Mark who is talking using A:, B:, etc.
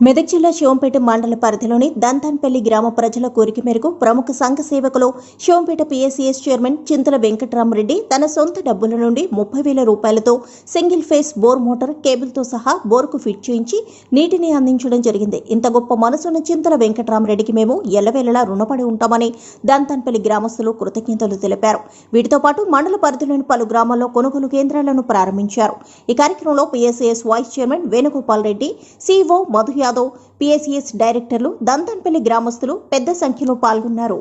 A: మెదక్ జిల్లా శివంపేట మండల పరిధిలోని దంతాన్పల్లి గ్రామ ప్రజల కోరిక మేరకు ప్రముఖ సంఘ సేవకులు శివంపేట పీఎస్సీఎస్ చైర్మన్ చింతల వెంకటరామరెడ్డి తన సొంత డబ్బుల నుండి ముప్పై వేల రూపాయలతో సింగిల్ ఫేస్ బోర్ మోటార్ కేబుల్తో సహా బోర్కు ఫిట్ చేయించి నీటిని అందించడం జరిగింది. ఇంత గొప్ప మనసున్న చింతల వెంకటరామరెడ్డికి మేము ఎల్లవేళలా రుణపడి ఉంటామని దంతాన్పల్లి గ్రామస్తులు కృతజ్ఞతలు తెలిపారు. వీటితో పాటు మండల పరిధిలోని పలు గ్రామాల్లో కొనుగోలు కేంద్రాలను ప్రారంభించారు. ఈ కార్యక్రమంలో PSCS vice chairman Venugopal Reddy CO మధుయా Yadav PSES డైరెక్టర్లు దంతంపల్లి గ్రామస్తులు పెద్ద సంఖ్యలో పాల్గొన్నారు.